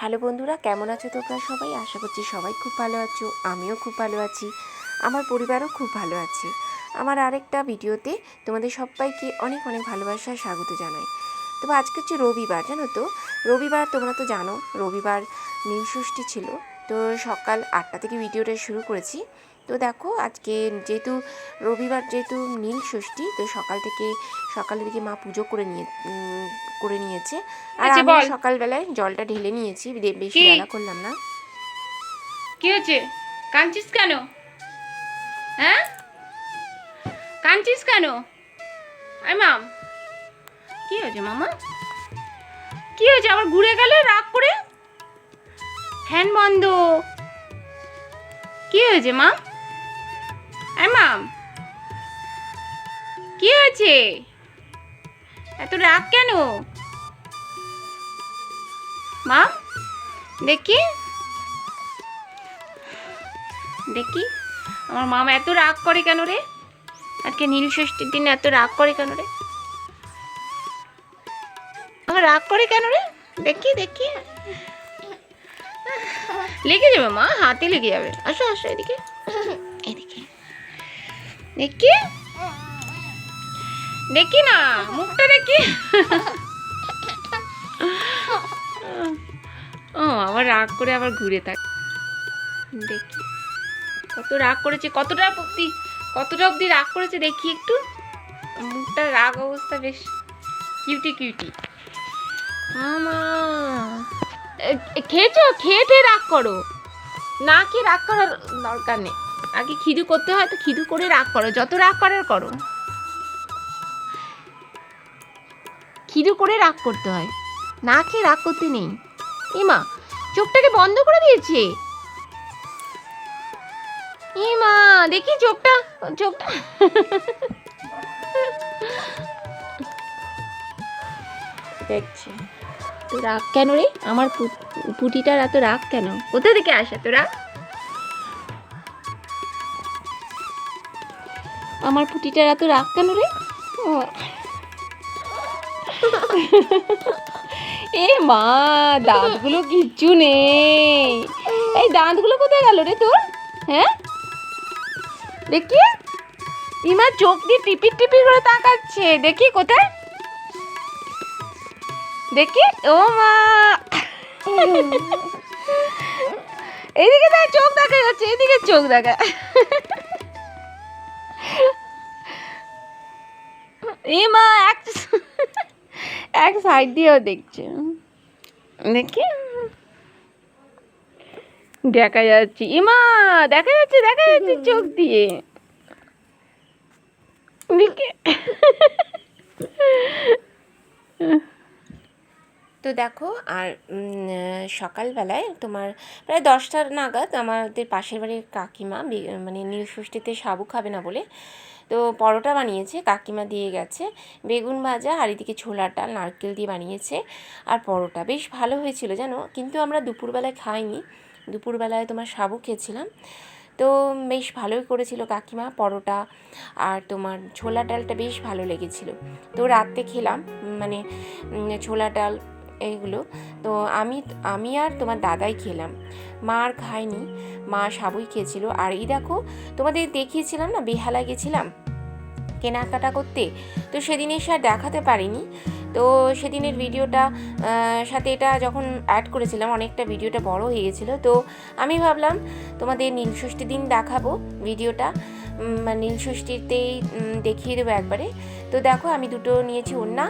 Hello বন্ধুরা, কেমন আছো তোমরা সবাই? আশা করছি সবাই খুব ভালো আছো, আমিও খুব ভালো আছি, আমার পরিবারও খুব ভালো আছে। আমার আরেকটা ভিডিওতে তোমাদের সবাইকে অনেক অনেক ভালোবাসা, স্বাগত জানাই। তবে আজকে হচ্ছে রবিবার, জানো তো? রবিবার তোমরা তো জানো, রবিবার নীলষষ্ঠী ছিল। তো সকাল আটটা থেকে ভিডিওটা শুরু করেছি। তো দেখো আজকে যেহেতু রবিবার যেহেতু নীল ষষ্ঠী তো সকাল থেকে সকালের দিকে মা পুজো করে নিয়ে করে নিয়েছে। আর আচ্ছা, আমি বল। সকালবেলায় জলটা ঢেলে নিয়েছি বেশি? বেলা করলাম না। কি হয়েছে কাঁদছিস কেন? হ্যাঁ? কাঁদছিস কেন? আই মাম। কি হয়েছে মামা? কি হয়েছে আবার ঘুরে গেল রাগ করে? ফ্যান বন্ধ। কি হয়েছে মা আই কি হয়েছে? এত রাগ কেন? মা, দেখি। দেখি, আমার মামা এত রাগ করে কেন রে? আজকে নীল ষষ্ঠীর দিনে এত রাগ করে কেন রে? আমার রাগ করে কেন রে? দেখি দেখি। লেগে যাবে মা, হাতে লেগে যাবে। আসো আসো এদিকে। দেখি? দেখি না, মুখটা দেখি। ও, আবার রাগ করে আবার ঘুরে থাক। দেখি। কত রাগ করেছে, কতটা অব্দি কতটা অব্দি রাগ করেছে, দেখি একটু। মুখটা রাগ অবস্থা বেশ কিউটি কিউটি খেয়েছো? খেয়ে টেয়ে রাগ করো। না কি রাগ করার দরকার নেই। আগে খিদু করতে হয়, তো খিদু করে রাগ করো, যত রাগ করার করো। খিদু করে রাগ করতে হয়, না খেয়ে রাগ করতে নেই। ইমা চোখটাকে বন্ধ করে দিয়েছে। এ মা, দেখি চোখটা চোখটা। দেখছি। তো রাগ কেন রে? আমার পুটিটার এত রাগ কেন? কোথা থেকে আসে তো রাগ? আমার পুটিটার এত রাগ কেন রে? এ মা, দাঁতগুলো কিচ্ছু নেই। এই দাঁতগুলো কোথায় গেল রে তোর? হ্যাঁ? দেখি। ইমা চোখ দিয়ে টিপির টিপির করে তাকাচ্ছে। দেখি কোথায়? দেখি। ও মা। এইদিকে দেখ, চোখ দেখা যাচ্ছে এদিকে চোখ দেখা। এ মা, এক এক সাইড দিয়েও দেখছে। দেখি। দেখা যাচ্ছে। ইমা দেখা যাচ্ছে দেখা যাচ্ছে চোখ দিয়ে। তো দেখো, আর সকালবেলায় তোমার প্রায় দশটার নাগাদ আমাদের পাশের বাড়ির কাকিমা মানে নীলষষ্ঠীতে সাবু খাবে না বলে তো পরোটা বানিয়েছে, কাকিমা দিয়ে গেছে, বেগুন ভাজা আর এদিকে ছোলার ডাল, নারকেল দিয়ে বানিয়েছে আর পরোটা। বেশ ভালো হয়েছিল জানো, কিন্তু আমরা দুপুরবেলায় খাইনি। দুপুরবেলায় তোমার সাবু খেয়েছিলাম। তো বেশ ভালোই করেছিল কাকিমা পরোটা আর তোমার ছোলা ডালটা বেশ ভালো লেগেছিল। তো রাতে খেলাম মানে ছোলা ডাল এইগুলো। তো আমি আমি আর তোমার দাদাই খেলাম। মা আর খায়নি, মা সাবুই খেয়েছিল। আর এই দেখো, তোমাদের দেখিয়েছিলাম না বেহালা গেছিলাম কেনাকাটা করতে? তো সেদিন এসে আর দেখাতে পারিনি। তো সেদিনের ভিডিওটা সাথে এটা যখন অ্যাড করেছিলাম, অনেকটা ভিডিওটা বড় হয়ে গেছিল। তো আমি ভাবলাম, তোমাদের নীলষষ্ঠী দিন দেখাবো ভিডিওটা। উম, মানে নীলষষ্ঠীতেই উম, দেখিয়ে দেবো একবারে। তো দেখো আমি দুটো নিয়েছি ওড়না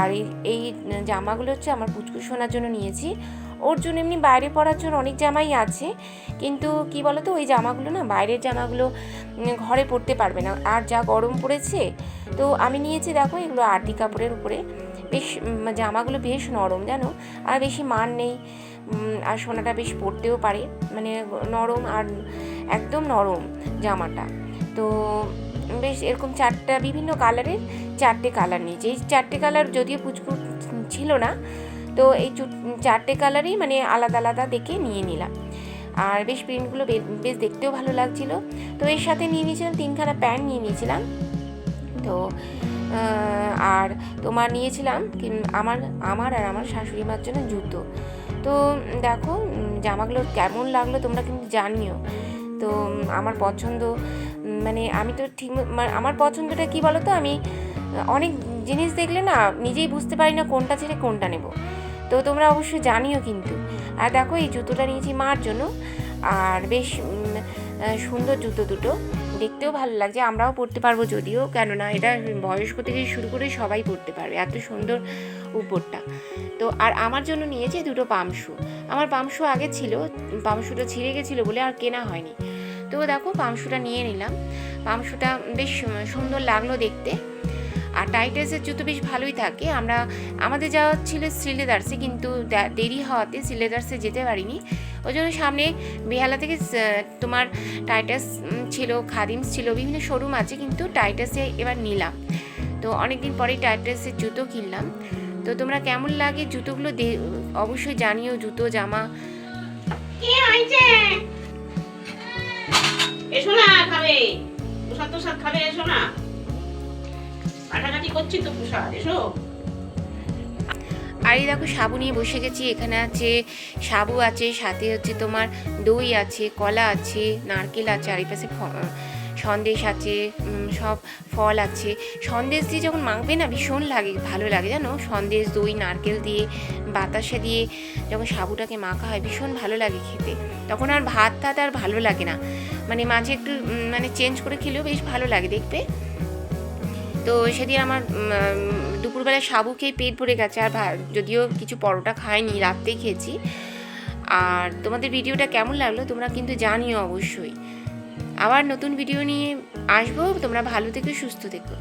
আর এই জামাগুলো হচ্ছে আমার পুচকু শোনার জন্য নিয়েছি। ওর জন্য এমনি বাইরে পরার জন্য অনেক জামাই আছে কিন্তু কি বলতো ওই জামাগুলো না বাইরের জামাগুলো ঘরে পরতে পারবে না। আর যা গরম পড়েছে তো আমি নিয়েছি দেখো এগুলো আরতি কাপড়ের উপরে। বেশ জামাগুলো বেশ নরম জানো? আর বেশি মান নেই আর সোনাটা বেশ পরতেও পারে। মানে নরম আর একদম নরম জামাটা। তো বেশ এরকম চারটা, বিভিন্ন কালারের চারটে কালার নিয়েছি। এই চারটে কালার যদিও পুচকু ছিল না, তো এই চারটে কালারই মানে আলাদা আলাদা দেখে নিয়ে নিলাম। আর বেশ প্রিন্টগুলো বেশ দেখতেও ভালো লাগছিল। তো এর সাথে নিয়ে নিয়েছিলাম, তিনখানা প্যান্ট নিয়ে নিয়েছিলাম। তো আর তোমার নিয়েছিলাম আমার আমার আর আমার শাশুড়ি মার জন্য জুতো। তো দেখো জামাগুলো কেমন লাগল তোমরা কিন্তু জানিও। তো আমার পছন্দ মানে আমি তো ঠিক ম- আমার পছন্দটা কি বলো তো আমি অনেক জিনিস দেখলে না নিজেই বুঝতে পারি না কোনটা ছেড়ে কোনটা নেব। তো তোমরা অবশ্যই জানিও কিন্তু। আর দেখো এই জুতোটা নিয়েছি মার জন্য। আর বেশ সুন্দর জুতো দুটো। দেখতেও ভালো লাগছে। আমরাও পরতে পারব যদিও, কেননা এটা বয়স্ক থেকে শুরু করে সবাই পরতে পারবে। এত সুন্দর উপরটা। তো আর আমার জন্য নিয়েছে দুটো পামশু। আমার পামশু আগে ছিল, পামশুটা ছিঁড়ে গেছিল বলে আর কেনা হয়নি। তো দেখো, পামশুটা নিয়ে নিলাম। পামশুটা বেশ সুন্দর লাগল দেখতে। আর টাইটাসের জুতো বেশ ভালোই থাকে। আমরা, আমাদের যাওয়া ছিল সিলেদার্সে, কিন্তু দেরি হওয়াতে সিলেদার্সে যেতে পারিনি। ওই জন্য সামনে বেহালা থেকে তোমার টাইটাস ছিল, খাদিমস ছিল, বিভিন্ন শোরুম আছে, কিন্তু টাইটাসে এবার নিলাম। তো অনেকদিন পরেই টাইটাসের জুতো কিনলাম। তো তোমরা কেমন লাগে জুতোগুলো অবশ্যই জানিও, জুতো, জামা। করছি তো আর এই দেখো, সাবু নিয়ে বসে গেছি। এখানে আছে সাবু আছে, সাথে হচ্ছে তোমার দই আছে, কলা আছে, নারকেল আছে, আর এই পাশে সন্দেশ আছে সব ফল আছে। সন্দেশ দিয়ে যখন মাখবে না, ভীষণ লাগে, ভালো লাগে, জানো? সন্দেশ, দই, নারকেল দিয়ে, বাতাসা দিয়ে যখন সাবুটাকে মাখা হয়, ভীষণ ভালো লাগে খেতে। তখন আর ভাত টাত আর ভালো লাগে না। মানে মাঝে একটু মানে চেঞ্জ করে খেলেও বেশ ভালো লাগে, দেখবে? তো সেদিন আমার দুপুরবেলায় দুপুরবেলা সাবু খেয়ে পেট ভরে গেছে, আর যদিও কিছু পরোটা খাইনি, রাত্রেই খেয়েছি। আর তোমাদের ভিডিওটা কেমন লাগল তোমরা কিন্তু জানিও অবশ্যই। আবার নতুন ভিডিও নিয়ে আসব, তোমরা ভালো থেকো, সুস্থ থেকো।